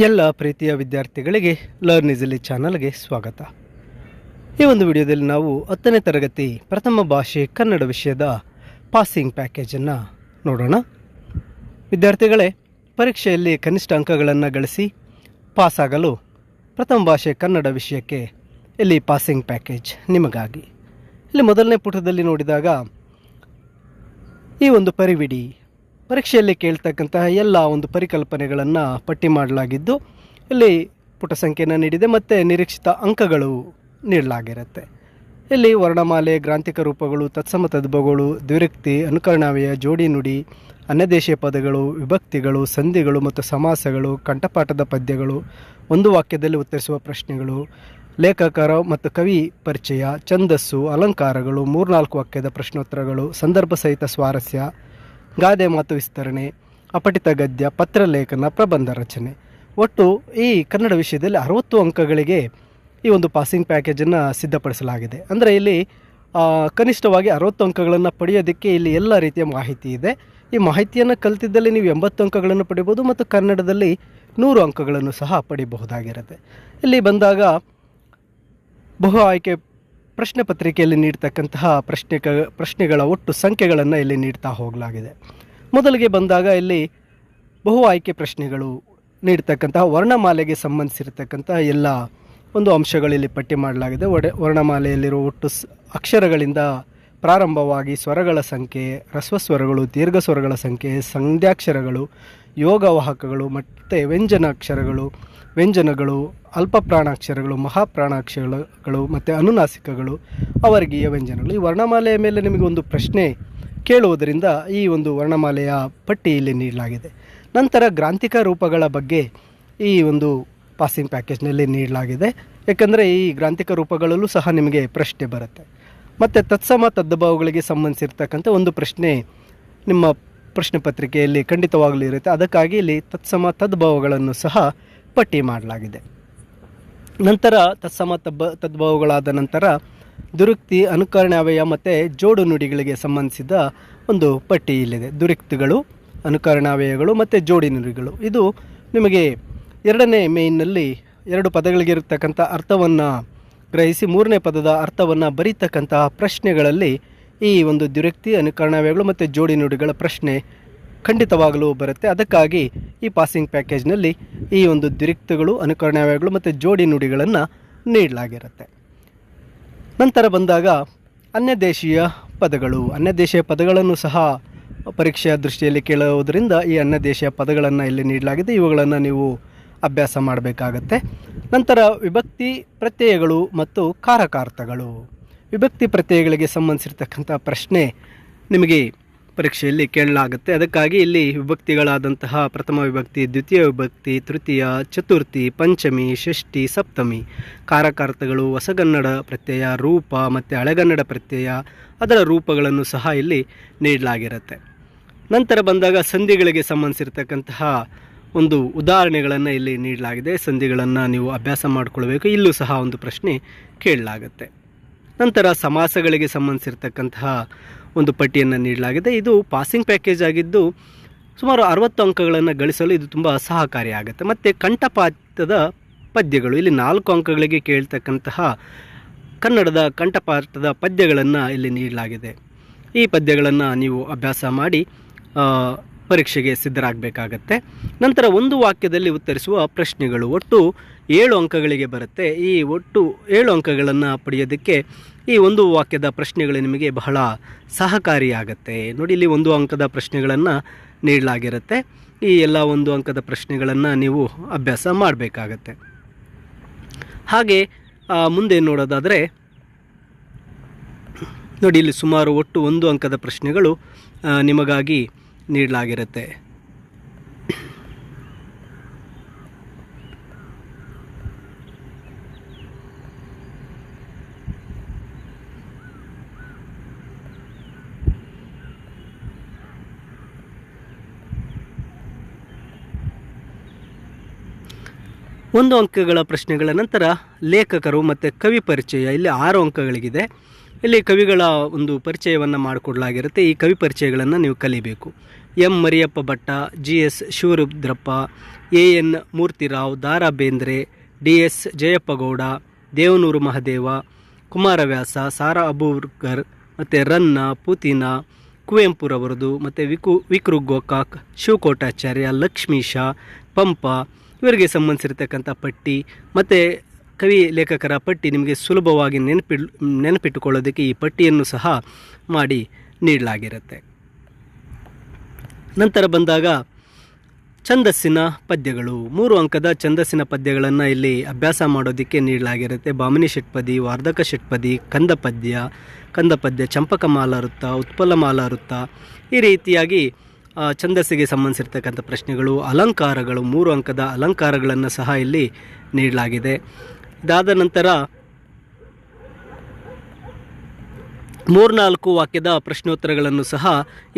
ಎಲ್ಲ ಪ್ರೀತಿಯ ವಿದ್ಯಾರ್ಥಿಗಳಿಗೆ ಲರ್ನ್ ಇಸಲಿ ಚಾನಲ್ಗೆ ಸ್ವಾಗತ. ಈ ಒಂದು ವಿಡಿಯೋದಲ್ಲಿ ನಾವು ಹತ್ತನೇ ತರಗತಿ ಪ್ರಥಮ ಭಾಷೆ ಕನ್ನಡ ವಿಷಯದ ಪಾಸಿಂಗ್ ಪ್ಯಾಕೇಜನ್ನು ನೋಡೋಣ. ವಿದ್ಯಾರ್ಥಿಗಳೇ, ಪರೀಕ್ಷೆಯಲ್ಲಿ ಕನಿಷ್ಠ ಅಂಕಗಳನ್ನು ಗಳಿಸಿ ಪಾಸಾಗಲು ಪ್ರಥಮ ಭಾಷೆ ಕನ್ನಡ ವಿಷಯಕ್ಕೆ ಇಲ್ಲಿ ಪಾಸಿಂಗ್ ಪ್ಯಾಕೇಜ್ ನಿಮಗಾಗಿ. ಇಲ್ಲಿ ಮೊದಲನೇ ಪುಟದಲ್ಲಿ ನೋಡಿದಾಗ ಈ ಒಂದು ಪರಿವಿಡಿ ಪರೀಕ್ಷೆಯಲ್ಲಿ ಕೇಳ್ತಕ್ಕಂತಹ ಎಲ್ಲ ಒಂದು ಪರಿಕಲ್ಪನೆಗಳನ್ನು ಪಟ್ಟಿ ಮಾಡಲಾಗಿದ್ದು, ಇಲ್ಲಿ ಪುಟ ಸಂಖ್ಯೆಯನ್ನು ನೀಡಿದೆ ಮತ್ತು ನಿರೀಕ್ಷಿತ ಅಂಕಗಳು ನೀಡಲಾಗಿರುತ್ತೆ. ಇಲ್ಲಿ ವರ್ಣಮಾಲೆ, ಗ್ರಾಂಥಿಕ ರೂಪಗಳು, ತತ್ಸಮ ತದ್ಭಗಳು, ದ್ವಿರಕ್ತಿ ಅನುಕರಣಾವ್ಯಯ ಜೋಡಿ ನುಡಿ, ಅನ್ಯದೇಶೀಯ ಪದಗಳು, ವಿಭಕ್ತಿಗಳು, ಸಂಧಿಗಳು ಮತ್ತು ಸಮಾಸಗಳು, ಕಂಠಪಾಠದ ಪದ್ಯಗಳು, ಒಂದು ವಾಕ್ಯದಲ್ಲಿ ಉತ್ತರಿಸುವ ಪ್ರಶ್ನೆಗಳು, ಲೇಖಕರ ಮತ್ತು ಕವಿ ಪರಿಚಯ, ಛಂದಸ್ಸು, ಅಲಂಕಾರಗಳು, ಮೂರ್ನಾಲ್ಕು ವಾಕ್ಯದ ಪ್ರಶ್ನೋತ್ತರಗಳು, ಸಂದರ್ಭ ಸಹಿತ ಸ್ವಾರಸ್ಯ ಗಾದೆ ಮಾತು ವಿಸ್ತರಣೆ, ಅಪಠಿತ ಗದ್ಯ ಪತ್ರಲೇಖನ ಪ್ರಬಂಧ ರಚನೆ. ಒಟ್ಟು ಈ ಕನ್ನಡ ವಿಷಯದಲ್ಲಿ ಅರವತ್ತು ಅಂಕಗಳಿಗೆ ಈ ಒಂದು ಪಾಸಿಂಗ್ ಪ್ಯಾಕೇಜನ್ನು ಸಿದ್ಧಪಡಿಸಲಾಗಿದೆ. ಅಂದರೆ ಇಲ್ಲಿ ಕನಿಷ್ಠವಾಗಿ ಅರವತ್ತು ಅಂಕಗಳನ್ನು ಪಡೆಯೋದಕ್ಕೆ ಇಲ್ಲಿ ಎಲ್ಲ ರೀತಿಯ ಮಾಹಿತಿ ಇದೆ. ಈ ಮಾಹಿತಿಯನ್ನು ಕಲಿತಿದ್ದಲ್ಲಿ ನೀವು ಎಂಬತ್ತು ಅಂಕಗಳನ್ನು ಪಡಿಬೋದು ಮತ್ತು ಕನ್ನಡದಲ್ಲಿ ನೂರು ಅಂಕಗಳನ್ನು ಸಹ ಪಡಿಬಹುದಾಗಿರುತ್ತೆ. ಇಲ್ಲಿ ಬಂದಾಗ ಬಹು ಆಯ್ಕೆ ಪ್ರಶ್ನೆ ಪತ್ರಿಕೆಯಲ್ಲಿ ನೀಡ್ತಕ್ಕಂತಹ ಪ್ರಶ್ನೆ ಪ್ರಶ್ನೆಗಳ ಒಟ್ಟು ಸಂಖ್ಯೆಗಳನ್ನು ಇಲ್ಲಿ ನೀಡ್ತಾ ಹೋಗಲಾಗಿದೆ. ಮೊದಲಿಗೆ ಬಂದಾಗ ಇಲ್ಲಿ ಬಹು ಆಯ್ಕೆ ಪ್ರಶ್ನೆಗಳು ನೀಡ್ತಕ್ಕಂತಹ ವರ್ಣಮಾಲೆಗೆ ಸಂಬಂಧಿಸಿರತಕ್ಕಂತಹ ಎಲ್ಲ ಒಂದು ಅಂಶಗಳಲ್ಲಿ ಪಟ್ಟಿ ಮಾಡಲಾಗಿದೆ. ಒಡೆ, ವರ್ಣಮಾಲೆಯಲ್ಲಿರುವ ಒಟ್ಟು ಅಕ್ಷರಗಳಿಂದ ಪ್ರಾರಂಭವಾಗಿ ಸ್ವರಗಳ ಸಂಖ್ಯೆ ಹ್ರಸ್ವಸ್ವರಗಳು ದೀರ್ಘ ಸ್ವರಗಳ ಸಂಖ್ಯೆ, ಸಂಧ್ಯಾಕ್ಷರಗಳು, ಯೋಗವಾಹಕಗಳು ಮತ್ತು ವ್ಯಂಜನಾಕ್ಷರಗಳು, ವ್ಯಂಜನಗಳು ಅಲ್ಪ ಪ್ರಾಣಾಕ್ಷರಗಳು ಮಹಾಪ್ರಾಣಾಕ್ಷರಗಳು ಮತ್ತು ಅನುನಾಸಿಕಗಳು, ಅವರ್ಗೀಯ ವ್ಯಂಜನಗಳು. ಈ ವರ್ಣಮಾಲೆಯ ಮೇಲೆ ನಿಮಗೆ ಒಂದು ಪ್ರಶ್ನೆ ಕೇಳುವುದರಿಂದ ಈ ಒಂದು ವರ್ಣಮಾಲೆಯ ಪಟ್ಟಿ ಇಲ್ಲಿ ನೀಡಲಾಗಿದೆ. ನಂತರ ಗ್ರಾಂಥಿಕ ರೂಪಗಳ ಬಗ್ಗೆ ಈ ಒಂದು ಪಾಸಿಂಗ್ ಪ್ಯಾಕೇಜ್ನಲ್ಲಿ ನೀಡಲಾಗಿದೆ. ಏಕೆಂದರೆ ಈ ಗ್ರಾಂಥಿಕ ರೂಪಗಳಲ್ಲೂ ಸಹ ನಿಮಗೆ ಪ್ರಶ್ನೆ ಬರುತ್ತೆ. ಮತ್ತು ತತ್ಸಮ ತದ್ಭವಗಳಿಗೆ ಸಂಬಂಧಿಸಿರ್ತಕ್ಕಂಥ ಒಂದು ಪ್ರಶ್ನೆ ನಿಮ್ಮ ಪ್ರಶ್ನೆ ಪತ್ರಿಕೆಯಲ್ಲಿ ಖಂಡಿತವಾಗಲೂ ಇರುತ್ತೆ. ಅದಕ್ಕಾಗಿ ಇಲ್ಲಿ ತತ್ಸಮ ತದ್ಭಾವಗಳನ್ನು ಸಹ ಪಟ್ಟಿ ಮಾಡಲಾಗಿದೆ. ನಂತರ ತತ್ಸಮ ತಬ್ಬ ತದ್ಭಾವಗಳಾದ ನಂತರ ದುರುಕ್ತಿ ಅನುಕರಣಾವ್ಯಯ ಮತ್ತು ಜೋಡು ನುಡಿಗಳಿಗೆ ಸಂಬಂಧಿಸಿದ ಒಂದು ಪಟ್ಟಿ ಇಲ್ಲಿದೆ. ದುರುಕ್ತಿಗಳು ಅನುಕರಣಾವ್ಯಯಗಳು ಮತ್ತು ಜೋಡಿ ನುಡಿಗಳು. ಇದು ನಿಮಗೆ ಎರಡನೇ ಮೇಯ್ನಲ್ಲಿ ಎರಡು ಪದಗಳಿಗಿರತಕ್ಕಂಥ ಅರ್ಥವನ್ನು ಗ್ರಹಿಸಿ ಮೂರನೇ ಪದದ ಅರ್ಥವನ್ನು ಬರೀತಕ್ಕಂತಹ ಪ್ರಶ್ನೆಗಳಲ್ಲಿ ಈ ಒಂದು ದ್ವಿರಕ್ತಿ, ಅನುಕರಣಾವ್ಯಗಳು ಮತ್ತು ಜೋಡಿ ನುಡಿಗಳ ಪ್ರಶ್ನೆ ಖಂಡಿತವಾಗಲೂ ಬರುತ್ತೆ. ಅದಕ್ಕಾಗಿ ಈ ಪಾಸಿಂಗ್ ಪ್ಯಾಕೇಜ್ನಲ್ಲಿ ಈ ಒಂದು ದ್ವಿರಕ್ತಿಗಳು, ಅನುಕರಣಾವ್ಯಗಳು ಮತ್ತು ಜೋಡಿ ನುಡಿಗಳನ್ನು ನೀಡಲಾಗಿರುತ್ತೆ. ನಂತರ ಬಂದಾಗ ಅನ್ಯದೇಶೀಯ ಪದಗಳು. ಅನ್ಯದೇಶೀಯ ಪದಗಳನ್ನು ಸಹ ಪರೀಕ್ಷೆಯ ದೃಷ್ಟಿಯಲ್ಲಿ ಕೇಳುವುದರಿಂದ ಈ ಅನ್ಯದೇಶೀಯ ಪದಗಳನ್ನು ಇಲ್ಲಿ ನೀಡಲಾಗಿದೆ. ಇವುಗಳನ್ನು ನೀವು ಅಭ್ಯಾಸ ಮಾಡಬೇಕಾಗತ್ತೆ. ನಂತರ ವಿಭಕ್ತಿ ಪ್ರತ್ಯಯಗಳು ಮತ್ತು ಕಾರಕಾರ್ಥಗಳು. ವಿಭಕ್ತಿ ಪ್ರತ್ಯಯಗಳಿಗೆ ಸಂಬಂಧಿಸಿರ್ತಕ್ಕಂಥ ಪ್ರಶ್ನೆ ನಿಮಗೆ ಪರೀಕ್ಷೆಯಲ್ಲಿ ಕೇಳಲಾಗುತ್ತೆ. ಅದಕ್ಕಾಗಿ ಇಲ್ಲಿ ವಿಭಕ್ತಿಗಳಾದಂತಹ ಪ್ರಥಮ ವಿಭಕ್ತಿ, ದ್ವಿತೀಯ ವಿಭಕ್ತಿ, ತೃತೀಯ, ಚತುರ್ಥಿ, ಪಂಚಮಿ, ಷಷ್ಠಿ, ಸಪ್ತಮಿ, ಕಾರಕಾರ್ಥಗಳು, ಹೊಸಗನ್ನಡ ಪ್ರತ್ಯಯ, ರೂಪ ಮತ್ತು ಹಳೆಗನ್ನಡ ಪ್ರತ್ಯಯ, ಅದರ ರೂಪಗಳನ್ನು ಸಹ ಇಲ್ಲಿ ನೀಡಲಾಗಿರುತ್ತೆ. ನಂತರ ಬಂದಾಗ ಸಂಧಿಗಳಿಗೆ ಸಂಬಂಧಿಸಿರ್ತಕ್ಕಂತಹ ಒಂದು ಉದಾಹರಣೆಗಳನ್ನು ಇಲ್ಲಿ ನೀಡಲಾಗಿದೆ. ಸಂಧಿಗಳನ್ನು ನೀವು ಅಭ್ಯಾಸ ಮಾಡಿಕೊಳ್ಬೇಕು. ಇಲ್ಲೂ ಸಹ ಒಂದು ಪ್ರಶ್ನೆ ಕೇಳಲಾಗುತ್ತೆ. ನಂತರ ಸಮಾಸಗಳಿಗೆ ಸಂಬಂಧಿಸಿರ್ತಕ್ಕಂತಹ ಒಂದು ಪಟ್ಟಿಯನ್ನು ನೀಡಲಾಗಿದೆ. ಇದು ಪಾಸಿಂಗ್ ಪ್ಯಾಕೇಜ್ ಆಗಿದ್ದು ಸುಮಾರು ಅರವತ್ತು ಅಂಕಗಳನ್ನು ಗಳಿಸಲು ಇದು ತುಂಬ ಸಹಕಾರಿಯಾಗುತ್ತೆ ಮತ್ತು ಕಂಠಪಾತದ ಪದ್ಯಗಳು, ಇಲ್ಲಿ ನಾಲ್ಕು ಅಂಕಗಳಿಗೆ ಕೇಳ್ತಕ್ಕಂತಹ ಕನ್ನಡದ ಕಂಠಪಾಠದ ಪದ್ಯಗಳನ್ನು ಇಲ್ಲಿ ನೀಡಲಾಗಿದೆ. ಈ ಪದ್ಯಗಳನ್ನು ನೀವು ಅಭ್ಯಾಸ ಮಾಡಿ ಪರೀಕ್ಷೆಗೆ ಸಿದ್ಧರಾಗಬೇಕಾಗತ್ತೆ. ನಂತರ ಒಂದು ವಾಕ್ಯದಲ್ಲಿ ಉತ್ತರಿಸುವ ಪ್ರಶ್ನೆಗಳು. ಒಟ್ಟು ಏಳು ಅಂಕಗಳಿಗೆ ಬರುತ್ತೆ. ಈ ಒಟ್ಟು ಏಳು ಅಂಕಗಳನ್ನು ಪಡೆಯೋದಕ್ಕೆ ಈ ಒಂದು ವಾಕ್ಯದ ಪ್ರಶ್ನೆಗಳು ನಿಮಗೆ ಬಹಳ ಸಹಕಾರಿಯಾಗತ್ತೆ. ನೋಡಿ, ಇಲ್ಲಿ ಒಂದು ಅಂಕದ ಪ್ರಶ್ನೆಗಳನ್ನು ನೀಡಲಾಗಿರುತ್ತೆ. ಈ ಎಲ್ಲ ಒಂದು ಅಂಕದ ಪ್ರಶ್ನೆಗಳನ್ನು ನೀವು ಅಭ್ಯಾಸ ಮಾಡಬೇಕಾಗತ್ತೆ. ಹಾಗೆ ಮುಂದೆ ನೋಡೋದಾದರೆ, ನೋಡಿ, ಇಲ್ಲಿ ಸುಮಾರು ಒಟ್ಟು ಒಂದು ಅಂಕದ ಪ್ರಶ್ನೆಗಳು ನಿಮಗಾಗಿ ನೀಡಲಾಗಿರುತ್ತೆ. ಒಂದು ಅಂಕಗಳ ಪ್ರಶ್ನೆಗಳ ನಂತರ ಲೇಖಕರು ಮತ್ತು ಕವಿ ಪರಿಚಯ ಇಲ್ಲಿ ಆರು ಅಂಕಗಳಿಗಿದೆ. ಇಲ್ಲಿ ಕವಿಗಳ ಒಂದು ಪರಿಚಯವನ್ನು ಮಾಡಿಕೊಡಲಾಗಿರುತ್ತೆ. ಈ ಕವಿ ಪರಿಚಯಗಳನ್ನು ನೀವು ಕಲಿಬೇಕು. M Mariyappa Bhatta, G S Shivarudrappa, A N Murthy Rao, Dara Bendre, D S Jayappa Gowda Devanur Mahadeva Kumaravyasa Sara Aboobacker ಮತ್ತು ರನ್ನ ಪೂತಿನ ಕುವೆಂಪುರವರದು ಮತ್ತು ವಿಕು ವಿಕ್ರು ಗೋಕಾಕ್ ಶಿವಕೋಟಾಚಾರ್ಯ ಲಕ್ಷ್ಮೀಶ, ಪಂಪ, ಇವರಿಗೆ ಸಂಬಂಧಿಸಿರ್ತಕ್ಕಂಥ ಪಟ್ಟಿ, ಮತ್ತು ಕವಿ ಲೇಖಕರ ಪಟ್ಟಿ ನಿಮಗೆ ಸುಲಭವಾಗಿ ನೆನಪಿ, ನೆನಪಿಟ್ಟುಕೊಳ್ಳೋದಕ್ಕೆ ಈ ಪಟ್ಟಿಯನ್ನು ಸಹ ಮಾಡಿ ನೀಡಲಾಗಿರುತ್ತೆ. ನಂತರ ಬಂದಾಗ ಛಂದಸ್ಸಿನ ಪದ್ಯಗಳು. ಮೂರು ಅಂಕದ ಛಂದಸ್ಸಿನ ಪದ್ಯಗಳನ್ನು ಇಲ್ಲಿ ಅಭ್ಯಾಸ ಮಾಡೋದಕ್ಕೆ ನೀಡಲಾಗಿರುತ್ತೆ. ಬಾಮಿನಿ ಷಟ್ಪದಿ ವಾರ್ಧಕ ಷಟ್ಪದಿ ಕಂದ ಪದ್ಯ ಕಂದ ಪದ್ಯ ಚಂಪಕ ಮಾಲಾರುತ್ತ, ಉತ್ಪಲ ಮಾಲಾರುತ್ತ. ಈ ರೀತಿಯಾಗಿ ಛಂದಸ್ಸಿಗೆ ಸಂಬಂಧಿಸಿರ್ತಕ್ಕಂಥ ಪ್ರಶ್ನೆಗಳು, ಅಲಂಕಾರಗಳು, ಮೂರು ಅಂಕದ ಅಲಂಕಾರಗಳನ್ನು ಸಹ ಇಲ್ಲಿ ನೀಡಲಾಗಿದೆ. ಇದಾದ ನಂತರ ಮೂರ್ನಾಲ್ಕು ವಾಕ್ಯದ ಪ್ರಶ್ನೋತ್ತರಗಳನ್ನು ಸಹ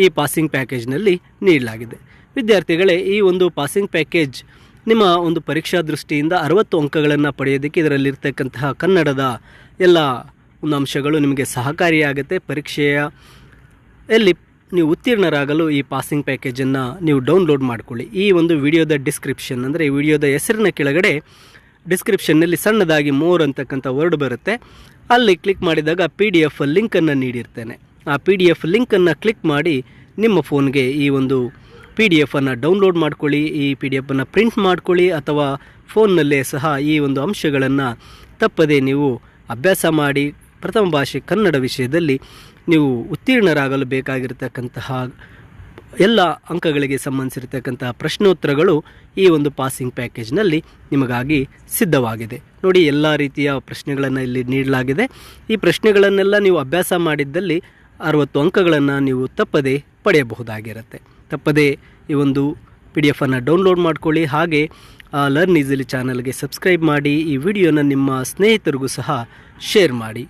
ಈ ಪಾಸಿಂಗ್ ಪ್ಯಾಕೇಜ್ನಲ್ಲಿ ನೀಡಲಾಗಿದೆ. ವಿದ್ಯಾರ್ಥಿಗಳೇ, ಈ ಒಂದು ಪಾಸಿಂಗ್ ಪ್ಯಾಕೇಜ್ ನಿಮ್ಮ ಒಂದು ಪರೀಕ್ಷಾ ದೃಷ್ಟಿಯಿಂದ ಅರವತ್ತು ಅಂಕಗಳನ್ನು ಪಡೆಯೋದಕ್ಕೆ ಇದರಲ್ಲಿರ್ತಕ್ಕಂತಹ ಕನ್ನಡದ ಎಲ್ಲ ಒಂದು ಅಂಶಗಳು ನಿಮಗೆ ಸಹಕಾರಿಯಾಗುತ್ತೆ. ಪರೀಕ್ಷೆಯ ಎಲ್ಲಿ ನೀವು ಉತ್ತೀರ್ಣರಾಗಲು ಈ ಪಾಸಿಂಗ್ ಪ್ಯಾಕೇಜನ್ನು ನೀವು ಡೌನ್ಲೋಡ್ ಮಾಡಿಕೊಳ್ಳಿ. ಈ ಒಂದು ವಿಡಿಯೋದ ಡಿಸ್ಕ್ರಿಪ್ಷನ್ ಅಂದರೆ ಈ ವಿಡಿಯೋದ ಹೆಸರಿನ ಕೆಳಗಡೆ ಡಿಸ್ಕ್ರಿಪ್ಷನ್ನಲ್ಲಿ ಸಣ್ಣದಾಗಿ ಮೋರ್ ಅಂತಕ್ಕಂಥ ವರ್ಡ್ ಬರುತ್ತೆ. ಅಲ್ಲಿ ಕ್ಲಿಕ್ ಮಾಡಿದಾಗ ಪಿ ಡಿ ಎಫ್ ಲಿಂಕನ್ನು ನೀಡಿರ್ತೇನೆ. ಆ ಪಿ ಡಿ ಎಫ್ ಲಿಂಕನ್ನು ಕ್ಲಿಕ್ ಮಾಡಿ ನಿಮ್ಮ ಫೋನ್ಗೆ ಈ ಒಂದು ಪಿ ಡಿ ಎಫನ್ನು ಡೌನ್ಲೋಡ್ ಮಾಡ್ಕೊಳ್ಳಿ, ಈ ಪಿ ಡಿ ಎಫನ್ನು ಪ್ರಿಂಟ್ ಮಾಡ್ಕೊಳ್ಳಿ, ಅಥವಾ ಫೋನ್ನಲ್ಲೇ ಸಹ ಈ ಒಂದು ಅಂಶಗಳನ್ನು ತಪ್ಪದೆ ನೀವು ಅಭ್ಯಾಸ ಮಾಡಿ, ಪ್ರಥಮ ಭಾಷೆ ಕನ್ನಡ ವಿಷಯದಲ್ಲಿ ನೀವು ಉತ್ತೀರ್ಣರಾಗಲು ಬೇಕಾಗಿರತಕ್ಕಂತಹ ಎಲ್ಲ ಅಂಕಗಳಿಗೆ ಸಂಬಂಧಿಸಿರ್ತಕ್ಕಂತಹ ಪ್ರಶ್ನೋತ್ತರಗಳು ಈ ಒಂದು ಪಾಸಿಂಗ್ ಪ್ಯಾಕೇಜ್ನಲ್ಲಿ ನಿಮಗಾಗಿ ಸಿದ್ಧವಾಗಿದೆ. ನೋಡಿ, ಎಲ್ಲ ರೀತಿಯ ಪ್ರಶ್ನೆಗಳನ್ನು ಇಲ್ಲಿ ನೀಡಲಾಗಿದೆ. ಈ ಪ್ರಶ್ನೆಗಳನ್ನೆಲ್ಲ ನೀವು ಅಭ್ಯಾಸ ಮಾಡಿದ್ದಲ್ಲಿ ಅರವತ್ತು ಅಂಕಗಳನ್ನು ನೀವು ತಪ್ಪದೆ ಪಡೆಯಬಹುದಾಗಿರುತ್ತೆ. ತಪ್ಪದೆ ಈ ಒಂದು ಪಿ ಡಿ ಎಫನ್ನು ಡೌನ್ಲೋಡ್ ಮಾಡ್ಕೊಳ್ಳಿ. ಹಾಗೆ ಲರ್ನ್ ಈಸಿಲಿ ಚಾನಲ್ಗೆ ಸಬ್ಸ್ಕ್ರೈಬ್ ಮಾಡಿ, ಈ ವಿಡಿಯೋನ ನಿಮ್ಮ ಸ್ನೇಹಿತರಿಗೂ ಸಹ ಶೇರ್ ಮಾಡಿ.